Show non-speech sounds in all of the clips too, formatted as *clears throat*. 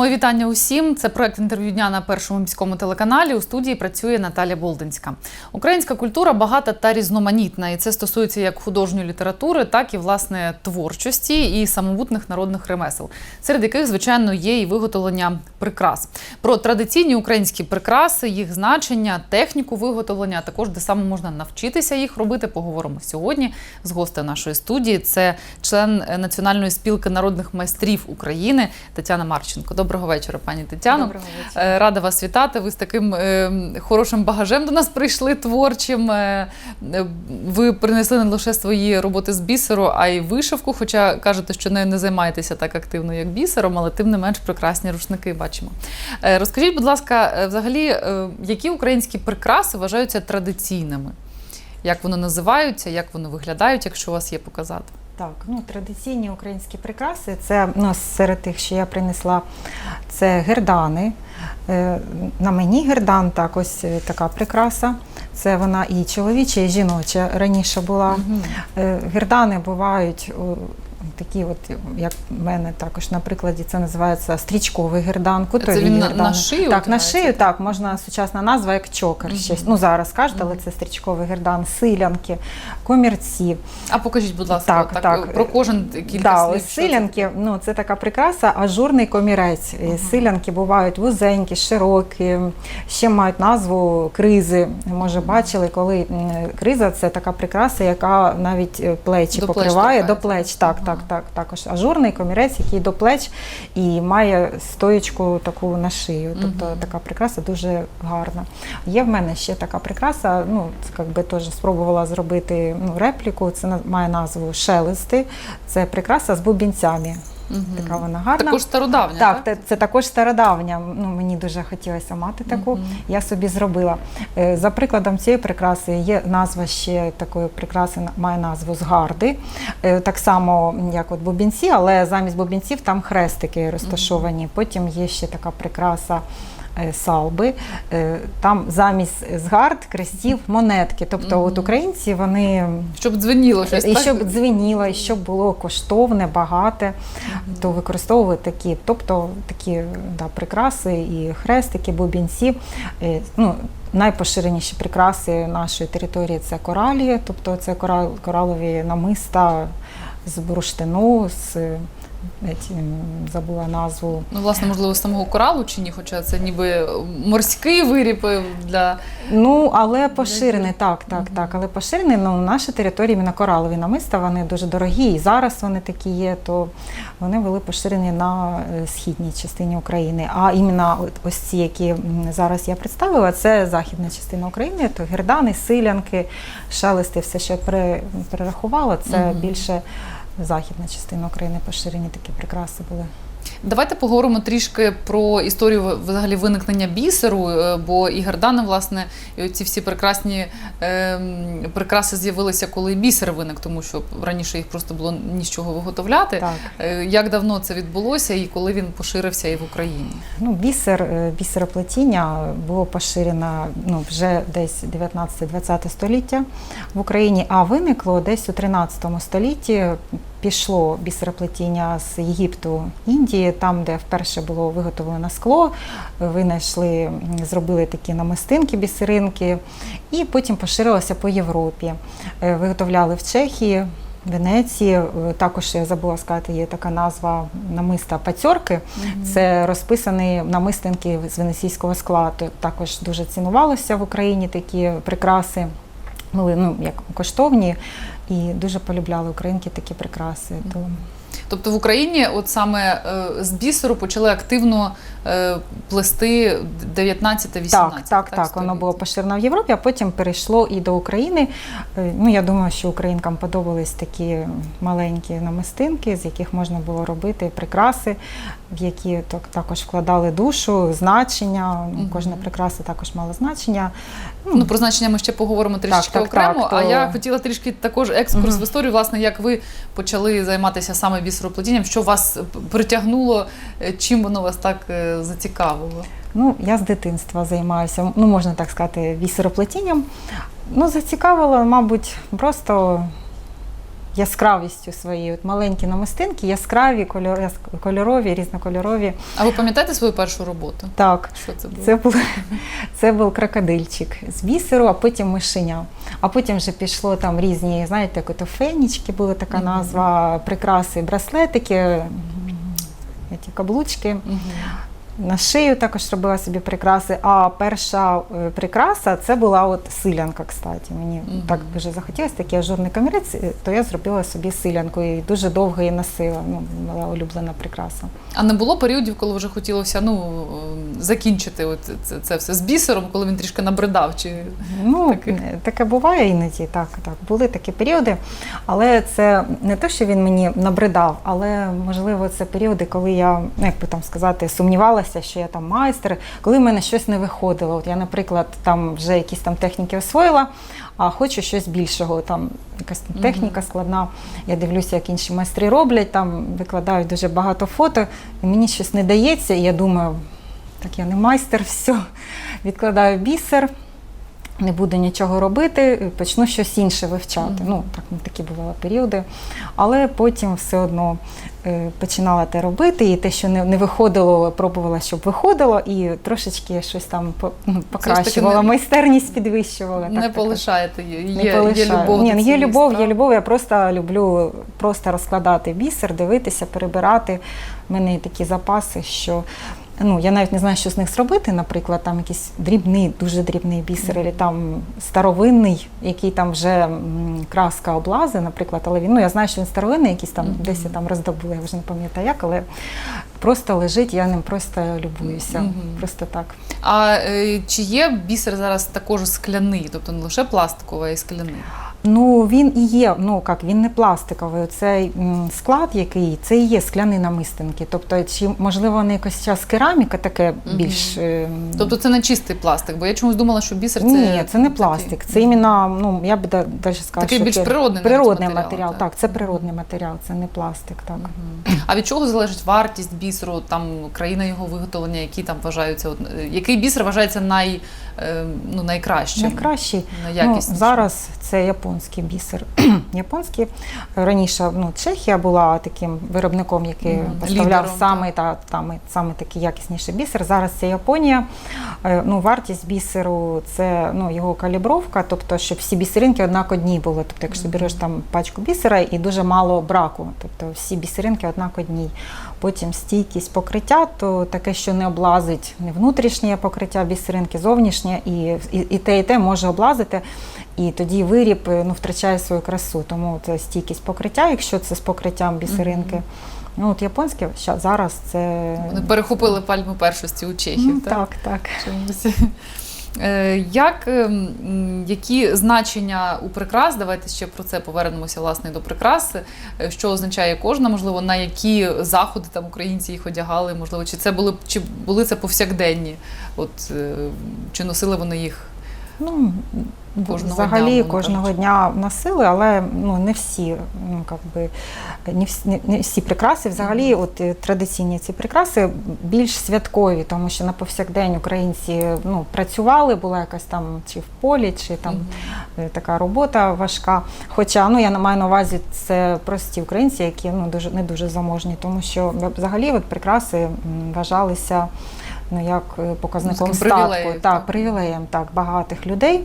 Мої вітання усім. Це проект інтерв'ю дня на першому міському телеканалі. У студії працює Наталя Болдинська. Українська культура багата та різноманітна, і це стосується як художньої літератури, так і власне творчості і самобутних народних ремесел, серед яких, звичайно, є і виготовлення прикрас. Про традиційні українські прикраси, їх значення, техніку виготовлення, а також де саме можна навчитися їх робити. Поговоримо сьогодні з гостем нашої студії. Це член е, Національної спілки народних майстрів України Тетяна Марченко. Доброго вечора, пані Тетяно. Доброго вечора. Е, Рада вас вітати. Ви з таким е, хорошим багажем до нас прийшли творчим. Е, Ви принесли не лише свої роботи з бісеру, а й вишивку. Хоча кажете, що нею не займаєтеся так активно, як бісером, але тим не менш прекрасні рушники бачимо. Розкажіть, будь ласка, взагалі, які українські прикраси вважаються традиційними? Як вони називаються, як вони виглядають, якщо у вас є показати? Так, ну традиційні українські прикраси. Це ну, серед тих, що я принесла, це гердани. Е, На мені гердан, так ось е, така прикраса. Це вона і чоловіча, і жіноча раніше була. Угу. Гердани бувають такі, от як в мене також на прикладі, це називається стрічковий гердан, кутові Це він на- гердани. на шию Так, на шию, так, можна сучасна назва як чокер. Ще. Ну зараз кажуть, але це стрічковий гердан, силянки, комірці. А покажіть, будь ласка, Так, так, так. про кожен кілька Да, слів. ось що це ну це така прикраса, ажурний комірець. І Силянки бувають вузенькі, широкі, ще мають назву кризи. Може, бачили, коли криза це така прикраса, яка навіть е, плечі До плеч покриває до плеч. Так, так, так. Також ажурний комірець, який до плеч і має стоєчку таку на шию. Тобто Мгм. така прикраса дуже гарна. Є в мене ще така прикраса. Ну, це якби теж спробувала зробити ну, репліку. Це має назву шелести. Це прикраса з бубінцями. Мгм. Така вона гарна. Також стародавня, Так, так? це, це також стародавня. Ну, мені дуже хотілося мати таку. Угу. Я собі зробила. Е, За прикладом цієї прикраси є назва ще такої прикраси, має назву згарди. Е, Так само, як от бубінці, але замість бубінців там хрестики розташовані. Потім є ще така прикраса. Е, Салби, Е, там замість згард, крестів, монетки. Тобто, от українці вони Щоб дзвеніло щось. і так? щоб дзвеніло, і щоб було коштовне, багате, то використовують такі, тобто такі да, прикраси і хрестики, бубінці. Е, Ну, найпоширеніші прикраси нашої території це коралі, тобто це корал, коралові намиста з бурштину, з м, забула назву. Ну, власне, можливо, самого коралу чи ні, хоча це ніби морський виріб е, для Ну, але поширений, так, так, так. Але поширений, ну, на нашій території іменно коралові намиста, вони дуже дорогі, і зараз вони такі є, то вони були поширені на е, східній частині України. А іменно ось ці, які зараз я представила, це західна частина України, то гердани, силянки, шелести, все, що я перерахувала, це більше західна частина України поширені такі прикраси були. Давайте поговоримо трішки про історію взагалі виникнення бісеру, е, бо і гердани, власне, і ці всі прекрасні ем, прикраси з'явилися, коли бісер виник, тому що раніше їх просто було ні з чого виготовляти. Так. Е, Як давно це відбулося і коли він поширився і в Україні? Ну, бісер, е, бісероплетіння було поширено ну, вже десь 19-20 століття в Україні, а виникло десь у 13 столітті. Пішло бісероплетіння з Єгипту, Індії, там, де вперше було виготовлено скло, винайшли, зробили такі намистинки, бісеринки, і потім поширилося по Європі. Е, Виготовляли в Чехії, Венеції. Е, Також я забула сказати, є така назва намиста пацьорки. Це розписані намистинки з венеційського складу. Також дуже цінувалося в Україні такі прикраси. Були ну, як коштовні і дуже полюбляли українки такі прикраси. То Тобто в Україні, от саме е, з бісеру почали активно е, плести 19-18 так, так, так, воно було поширено в Європі, а потім перейшло і до України. Е, Ну я думаю, що українкам подобались такі маленькі намистинки, з яких можна було робити прикраси, в які так- також вкладали душу, значення. Ну, Кожна прикраса також мала значення. Ну, про значення ми ще поговоримо трішки так, окремо. так, а то- я хотіла трішки також екскурс угу. в історію, власне, як ви почали займатися саме бісероплетінням, що вас притягнуло, е, чим воно вас так е, зацікавило? Ну, я з дитинства займаюся, ну можна так сказати, бісероплетінням. Ну, зацікавило, мабуть, просто яскравістю своєю. От маленькі намистинки, яскраві, кольор, кольорові, різнокольорові. А ви пам'ятаєте свою першу роботу? Так, Що це було? це був, це був крокодильчик з бісеру, а потім мишеня. А потім вже пішло там різні, знаєте, як ото фенічки була така Мгм. назва, прикраси, браслетики, ті каблучки. Мгм. На шию також робила собі прикраси. А перша е, прикраса це була от силянка, кстати. Мені Мгм. так дуже захотілося, такий ажурний камірець, е, то я зробила собі силянку і дуже довго її носила. Ну, була улюблена прикраса. А не було періодів, коли вже хотілося ну, е, закінчити от це, це все з бісером, коли він трішки набридав? Чи... Ну, Таке. таке. таке буває іноді, так, так. Були такі періоди. Але це не те, що він мені набридав, але можливо це періоди, коли я, ну, як би там сказати, сумнівалася, що я там майстер, коли в мене щось не виходило. От я, наприклад, там вже якісь там техніки освоїла, а хочу щось більшого. Там якась там техніка складна. Я дивлюся, як інші майстри роблять, там викладають дуже багато фото, і мені щось не дається, і я думаю, так я не майстер, *laughs* все, відкладаю бісер не буду нічого робити, почну щось інше вивчати. Мгм. Ну, так, такі бували періоди. Але потім все одно починала те робити, і те, що не, не виходило, пробувала, щоб виходило, і трошечки щось там ну, покращувала, не- майстерність підвищувала. не так, полишаєте її. Не Є, полишаю. є любов. Ні, ну, є любов, є любов. Я просто люблю просто розкладати бісер, дивитися, перебирати. У мене є такі запаси, що ну, я навіть не знаю, що з них зробити. Наприклад, там якийсь дрібний, дуже дрібний бісер, або там старовинний, який там вже краска облази, наприклад, але він, ну я знаю, що він старовинний, якийсь там десь я там роздобула, я вже не пам'ятаю як, але просто лежить, я ним просто любуюся. Просто так. А е, чи є бісер зараз також скляний, тобто не лише пластиковий, а й скляний? Ну він і є, ну як він не пластиковий. Цей склад, який це і є скляні намистинки. Тобто, чи можливо не якось час кераміка таке більш е, Тобто це не чистий пластик, бо я чомусь думала, що бісер це ні, це не такий- пластик. Це іменно, ну я б далі сказала, Такий що більш це природний природний матеріал, матеріал. так. Так, це природний матеріал, це не пластик. Так. Мгм. А від чого залежить вартість бісеру, там країна його виготовлення, які там вважаються, е, який бісер вважається най, е, ну, найкращим, Найкращий Ну, найякіснішим? зараз це японський бісер. *clears throat* японський раніше ну, Чехія була таким виробником, який Мгм. поставляв Лідером, саме, та, там, саме такий якісніший бісер. Зараз це Японія. Е, Ну, вартість бісеру це ну, його калібровка, тобто, щоб всі бісеринки однакодні були. Тобто, якщо береш там пачку бісера і дуже мало браку, тобто всі бісеринки однакодні. Потім стійкість покриття, то таке, що не облазить не внутрішнє покриття бісеринки, зовнішнє, і, і, і те, і те може облазити. І тоді виріб е, ну, втрачає свою красу. Тому це стійкість покриття, якщо це з покриттям бісеринки. Ну, от японське зараз це. Вони перехопили пальму першості у Чехів. Ну, так? так, так. Чомусь. *laughs* Е, Як, ем, які значення у прикрас, давайте ще про це повернемося власне до прикрас, Е, що означає кожна, можливо, на які заходи там українці їх одягали, можливо, чи це були, чи були це повсякденні, от, чи носили вони їх Ну, Кожного взагалі дня, кожного дня носили, але ну, не всі, ну, как би, не, всі, не, всі прикраси. Взагалі, от е, традиційні ці прикраси більш святкові, тому що на повсякдень українці ну, працювали, була якась там чи в полі, чи там Мгм. е, така робота важка. Хоча ну, я маю на увазі це прості українці, які ну, дуже, не дуже заможні, тому що взагалі от, прикраси вважалися ну, як е, показником таким статку. привілеєм, так, так. привілеєм так, багатих людей.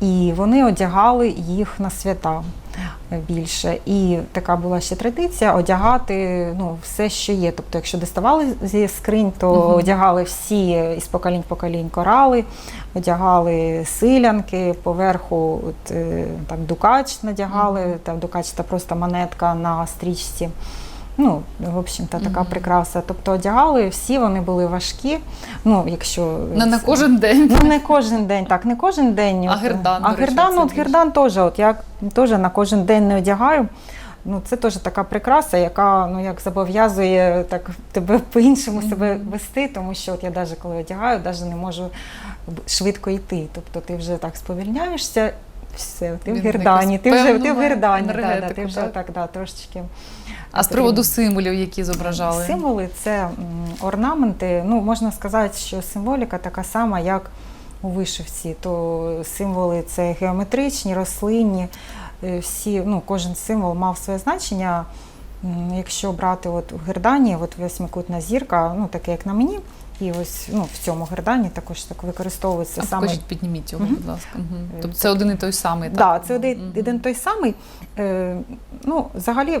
І вони одягали їх на свята більше. І така була ще традиція одягати ну, все, що є. Тобто, якщо доставали зі скринь, то Мгм. одягали всі із поколінь в поколінь корали, одягали силянки, поверху от, е, там, дукач надягали, Мгм. там, дукач це просто монетка на стрічці. Ну, в общем-то, така прикраса. Тобто одягали, всі вони були важкі. Ну, якщо Не на кожен день. Ну, не кожен день, так, не кожен день. А гердан, А гердан, от гердан теж, от я теж на кожен день не одягаю. Ну, це теж така прикраса, яка ну, як зобов'язує так, тебе по-іншому себе вести, тому що от я навіть коли одягаю, навіть не можу швидко йти. Тобто ти вже так сповільняєшся, все, ти в Він гердані, ти вже ти в гердані, да, да, ти вже так? так, да, трошечки. А з приводу символів, які зображали? Символи це орнаменти. Ну, можна сказати, що символіка така сама, як у вишивці. То символи це геометричні, рослинні, е, всі, ну, кожен символ мав своє значення. Якщо брати от в гердані, от восьмикутна зірка, ну таке як на мені, і ось ну, в цьому гердані також так використовується А саме. покажіть, підніміть його, будь ласка. Е, Тобто це один і той самий, Так, так? да, це один, один той самий. Е, ну, взагалі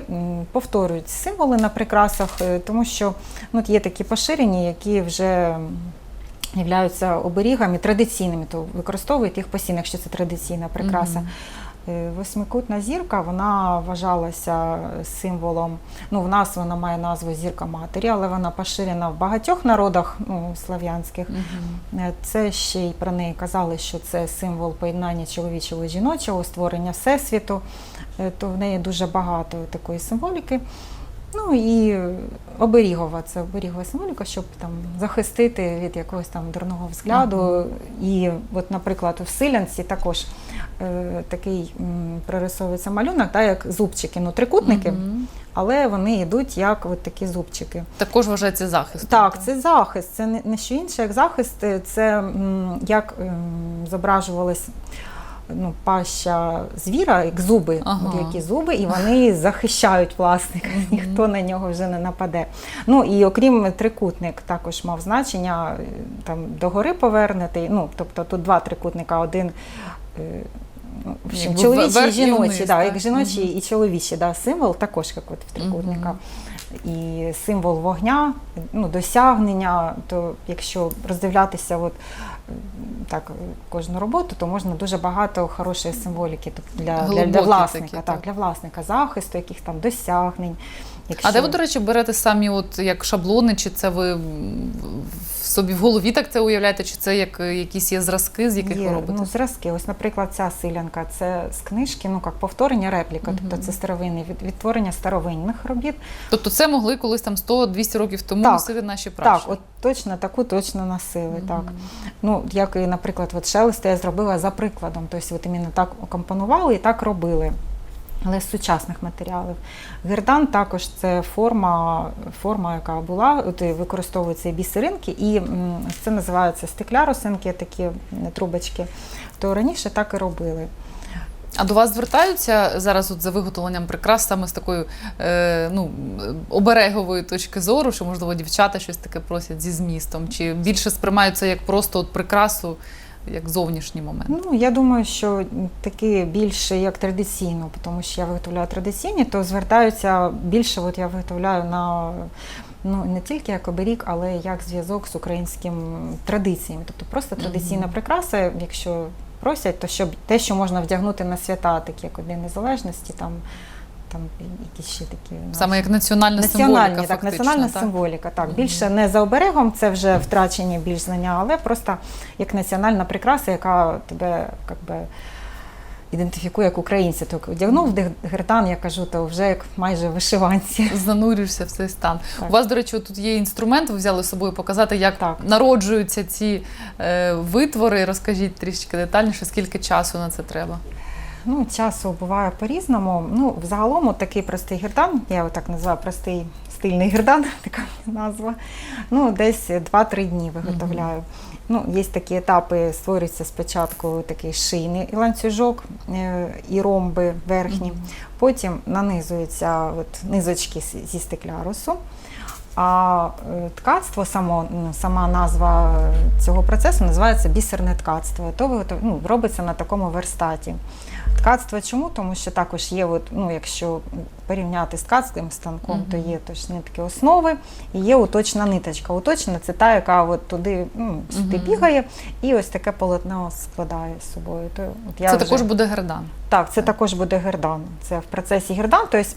повторюють символи на прикрасах, е, тому що ну, є такі поширені, які вже являються оберігами традиційними, то використовують їх постійно, якщо це традиційна прикраса. Мгм. Е, Восьмикутна зірка вона вважалася символом. Ну, в нас вона має назву зірка матері, але вона поширена в багатьох народах ну, слав'янських. Е, Це ще й про неї казали, що це символ поєднання чоловічого і жіночого, створення всесвіту. Е, То в неї дуже багато такої символіки. Ну і оберігова, це оберігова символіка, щоб там захистити від якогось там дурного взгляду. І, от, наприклад, у Силянці також е, такий м, прорисовується малюнок, так, як зубчики, ну трикутники, Мгм. але вони йдуть як от такі зубчики. Також вважається захист. Так, це захист, це не, що інше, як захист, е, це м, як м, зображувалась ну, паща звіра, як зуби, Ага. які зуби, і вони *laughs* захищають власника, ніхто на нього вже не нападе. Ну і окрім трикутник також мав значення е, там догори повернутий. Ну, тобто тут два трикутника, один. е, ну, в общем, Якби чоловічий і вверх і жіночий, вниз, да, так? як жіночий Мгм. і чоловічий да, символ, також як от в трикутника. Мгм. І символ вогня, ну, досягнення, то якщо роздивлятися от, так, кожну роботу, то можна дуже багато хорошої символіки тобто для, для, для власника, такі, так, так. для власника захисту, яких там досягнень. Якщо... А де ви, до речі, берете самі от як шаблони, чи це ви собі в голові так це уявляєте, чи це як е, якісь є зразки, з яких Є, ви робите? ну, зразки. Ось, наприклад, ця силянка це з книжки, ну як повторення репліка, тобто це старовинний відтворення старовинних робіт. Тобто це могли колись там 100-200 років тому Так. носити наші Так, от точно таку точно носили. Мгм. Так. Ну, як і, наприклад, от шелести я зробила за прикладом. Тобто, от іменно так компонували і так робили. Але з сучасних матеріалів. Гердан також це форма, форма яка була, от використовуються і бісеринки, і це називаються стеклярусинки, такі трубочки. То раніше так і робили. А до вас звертаються зараз от за виготовленням прикрас саме з такої е, ну, оберегової точки зору, що можливо дівчата щось таке просять зі змістом, чи більше сприймають це як просто от прикрасу, як зовнішній момент? Ну, я думаю, що таки більше як традиційно, тому що я виготовляю традиційні, то звертаються більше, от я виготовляю на ну не тільки як оберіг, але як зв'язок з українським традиціями. Тобто просто традиційна Мгм. прикраса, якщо просять, то щоб те, що можна вдягнути на свята, такі як День Незалежності, там, там якісь ще такі наші- Саме як національна Національні, символіка, так, фактично, національна так? символіка. Так, більше не за оберегом, це вже втрачені більш знання, але просто як національна прикраса, яка тебе як би, ідентифікує як українця. Так, одягнув де гердан, я кажу, то вже як майже вишиванці. *laughs* Занурюєшся в цей стан. Так. У вас, до речі, тут є інструмент, ви взяли з собою показати, як Так. народжуються ці е, витвори. Розкажіть трішки детальніше, скільки часу на це треба. Ну, часу буває по-різному. Ну, взагалом, от такий простий гердан, я його так називаю простий стильний гердан, *laughs* така назва. Ну, десь 2-3 дні виготовляю. Ну, є такі етапи, створюється спочатку такий шийний ланцюжок е, і ромби верхні. Потім нанизуються от, низочки зі стеклярусу. А е, ткацтво, само, ну, сама назва цього процесу називається бісерне ткацтво. То ну, робиться на такому верстаті. Ткацтво чому? Тому що також є, от, ну, якщо порівняти з ткацьким станком, то є точні такі основи і є уточна ниточка. Уточна це та, яка от туди ну, сюди Мгм. бігає, і ось таке полотно складає з собою. То, от я це вже- також буде гердан. так, це також буде гердан. Це в процесі гердан. Тобто,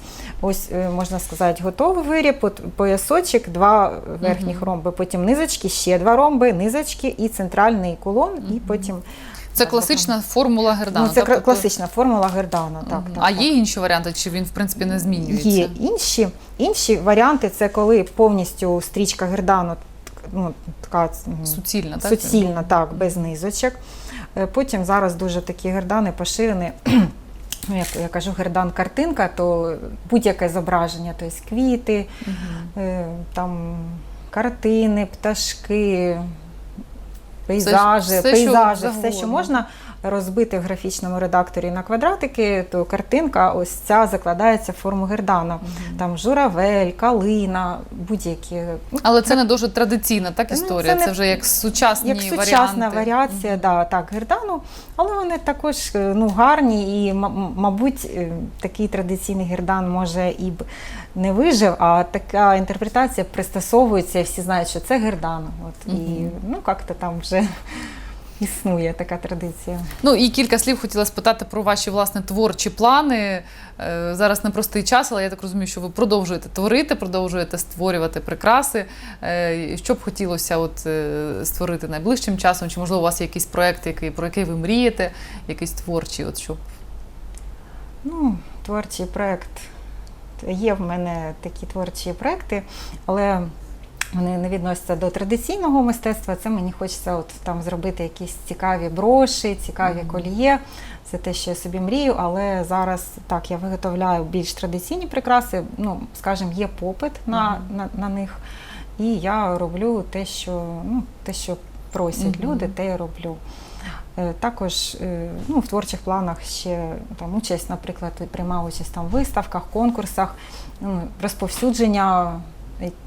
ось е, можна сказати, готовий виріб, от поясочок, два верхніх Мгм. ромби, потім низочки, ще два ромби, низочки і центральний кулон, і потім. Це класична формула гердану. Ну, це тобто- класична формула гердана. Так, Мгм. так, а так. є інші варіанти, чи він в принципі не змінюється? Є інші, інші варіанти це коли повністю стрічка гердану ну, така Суцільна, так? суцільна, так, без низочок. Е, Потім зараз дуже такі гердани поширені. *clears throat* Ну, як я кажу, гердан картинка, то будь-яке зображення, тобто квіти, е, там картини, пташки, пейзажі, все, пейзажі, все, завгодно. що можна. Розбити в графічному редакторі на квадратики, то картинка ось ця закладається в форму гердану. Там журавель, калина, будь-які. Ну, Але це не дуже традиційна так Ну, історія. це Це, вже як сучасні як варіанти. сучасна варіація, да, так, гердану, але вони також е, ну, гарні і, мабуть, е, такий традиційний гердан може і б не вижив, а така інтерпретація пристосовується, і всі знають, що це гердан. От, І ну, як-то там вже існує така традиція. Ну і кілька слів хотіла спитати про ваші власне творчі плани. Е, Зараз непростий час, але я так розумію, що ви продовжуєте творити, продовжуєте створювати прикраси. Е, Що б хотілося от е, створити найближчим часом? Чи можливо у вас є якийсь проект, який про який ви мрієте, якийсь творчий? От що Ну, творчий проєкт. Є в мене такі творчі проекти, але вони не відносяться до традиційного мистецтва. Це мені хочеться от там зробити якісь цікаві броші, цікаві Мгм. коліє. Це те, що я собі мрію, але зараз так я виготовляю більш традиційні прикраси. Ну, скажімо, є попит на, Мгм. на, на них. І я роблю те, що, ну, те, що просять Мгм. люди, те я роблю. Е, Також е, ну, в творчих планах ще там участь, наприклад, приймав участь там в виставках, конкурсах, ну, розповсюдження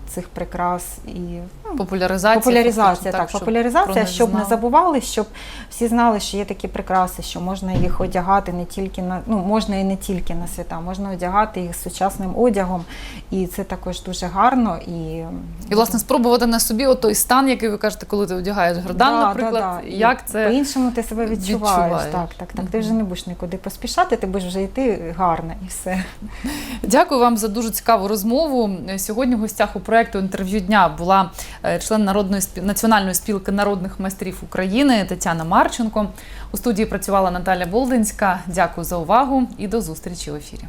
цих прикрас і ну, популяризація? популяризація, так, щоб популяризація, щоб не забували, щоб всі знали, що є такі прикраси, що можна їх одягати не тільки на ну можна і не тільки на свята, можна одягати їх сучасним одягом, і це також дуже гарно і І власне спробувати на собі той стан, який ви кажете, коли ти одягаєш гердан, Да, наприклад, да, да. Як це по-іншому ти себе відчуваєш. відчуваєш. Так, так, так. Ти вже не будеш нікуди поспішати, ти будеш вже йти гарно і все. Дякую вам за дуже цікаву розмову. Сьогодні в гостях у проекту інтерв'ю дня була е, член народної національної спілки народних майстрів України Тетяна Марченко. У студії працювала Наталя Болдинська. Дякую за увагу і до зустрічі в ефірі.